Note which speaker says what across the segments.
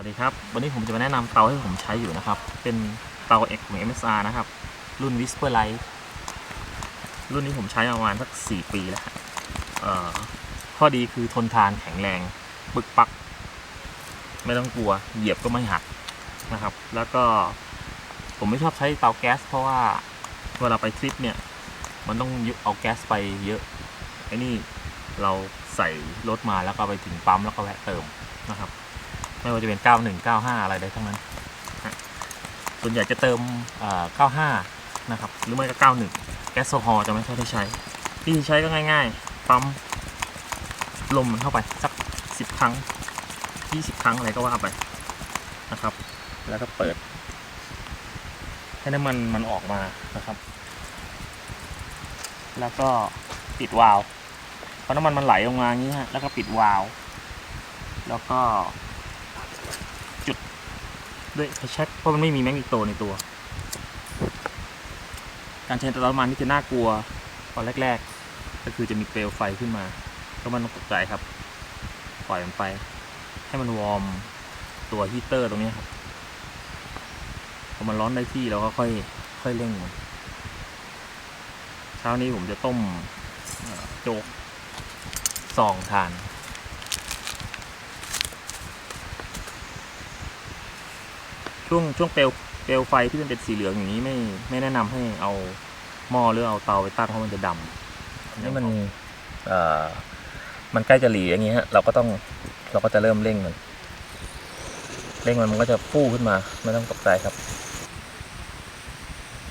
Speaker 1: วัสดีครับ วันนี้ผมจะมาแนะนำเตาที่ผมใช้อยู่นะครับ เป็นเตา X ของ MSR นะครับ รุ่น Whisper Light รุ่นนี้ผมใช้ประมาณสัก 4 ปีแล้วข้อดีคือทนทานแข็งแรง ปึกปัก ไม่ต้องกลัว เหยียบก็ไม่หักนะครับ แล้วก็ผมไม่ชอบใช้เตาแก๊ส เพราะว่าเวลาไปทริปเนี่ย มันต้องยเอาแก๊สไปเยอะไอ้นี่เราใส่รถมาแล้วก็ไปถึงปั๊มแล้วก็แวะเติมนะครับ ไม่ว่าจะเป็น 91 95 อะไรได้ทั้งนั้น ส่วนใหญ่จะเติมเอ่อ95 นะครับ หรือไม่ก็ 91 แก๊สโซฮอลจะไม่ค่อยได้ใช้วิธีใช้ก็ง่าย ๆ ปั๊มลมมันเข้าไป สัก 10 ครั้ง 20 ครั้งอะไรก็ว่าไปนะครับ แล้วก็เปิด ให้น้ำมันมันออกมานะครับ แล้วก็ปิดวาล์วพอน้ำมันมันไหลลงมาอย่างนี้ฮะ แล้วก็ปิดวาล์วแล้วก็ จุดด้วยไฟแช็กเพราะมันไม่มีแมกนีโตในตัว การใช้เตาน้ำมันที่จะน่ากลัวตอนแรก ๆ ก็คือจะมีเปลวไฟขึ้นมาก็มันต้องตกใจครับ ปล่อยมันไป ให้มันวอร์มตัวฮีเตอร์ตรงนี้ครับพอมันร้อนได้ที่เราก็ค่อยค่อยเร่งมันเช้านี้ผมจะต้มโจ๊กซองทาน ช่วงช่วงเปลวเปลวไฟที่มันเป็นสีเหลืองอย่างนี้ไม่ไม่แนะนำให้เอาหม้อหรือเอาเตาไปตั้งเพราะมันจะดำนี่มันเอ่อมันใกล้จะหลีอย่างนี้ฮะเราก็ต้องเราก็จะเริ่มเร่งมันเร่งมันมันก็จะฟูขึ้นมาไม่ต้องตกใจครับ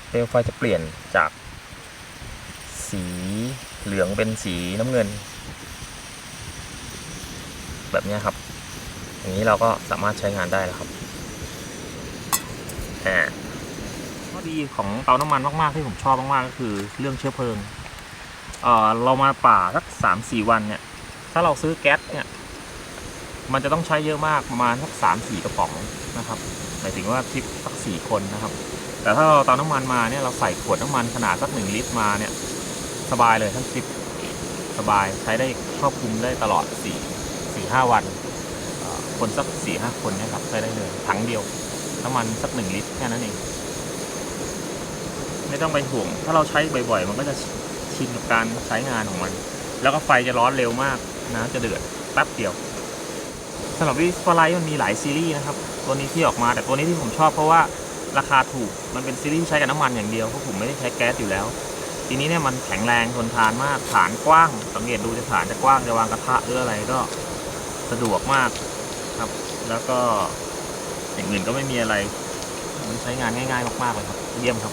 Speaker 1: เปลวไฟจะเปลี่ยนจาก สีเหลืองเป็นสีน้ำเงิน แบบนี้ครับ อย่างนี้เราก็สามารถใช้งานได้แล้วครับ อ่าข้อดีของเตาน้ำมันมาก ๆ ที่ผมชอบมาก ๆ ก็คือเรื่องเชื้อเพลิงเอ่อเรามาป่าสักสามสี่วันเนี่ย ถ้าเราซื้อแก๊สเนี่ย มันจะต้องใช้เยอะมากประมาณสักสามสี่กระป๋องนะครับหมายถึงว่าทริปสักสี่คนนะครับ แต่ถ้าเราเตาน้ำมันมาเนี่ยเราใส่ขวดน้ำมันขนาดสักหนึ่งลิตรมาเนี่ย สบายเลยทั้งทริปสบายใช้ได้ครอบคลุมได้ตลอดสี่สี่ห้าวันคนสักสี่ห้าคนเนี่ยครับใช้ได้เลยถังเดียว น้ำมันสักหนึ่งลิตรแค่นั้นเอง ไม่ต้องไปห่วง ถ้าเราใช้บ่อยๆ มันก็จะชินกับการใช้งานของมัน แล้วก็ไฟจะร้อนเร็วมากน้ำจะเดือดแป๊บเดียวสำหรับวิสฟลายมันมีหลายซีรีส์นะครับ ตัวนี้ที่ออกมาแต่ตัวนี้ที่ผมชอบเพราะว่าราคาถูกมันเป็นซีรีส์ที่ใช้กับน้ำมันอย่างเดียวเพราะผมไม่ได้ใช้แก๊สอยู่แล้ว ทีนี้เนี่ยมันแข็งแรงทนทานมากฐานกว้างสังเกตดูจะฐานจะกว้างจะวางกระทะหรืออะไรก็สะดวกมากครับ แล้วก็ อย่างอื่นก็ไม่มีอะไรมันใช้งานง่ายๆมากๆเลยครับ เยี่ยมครับ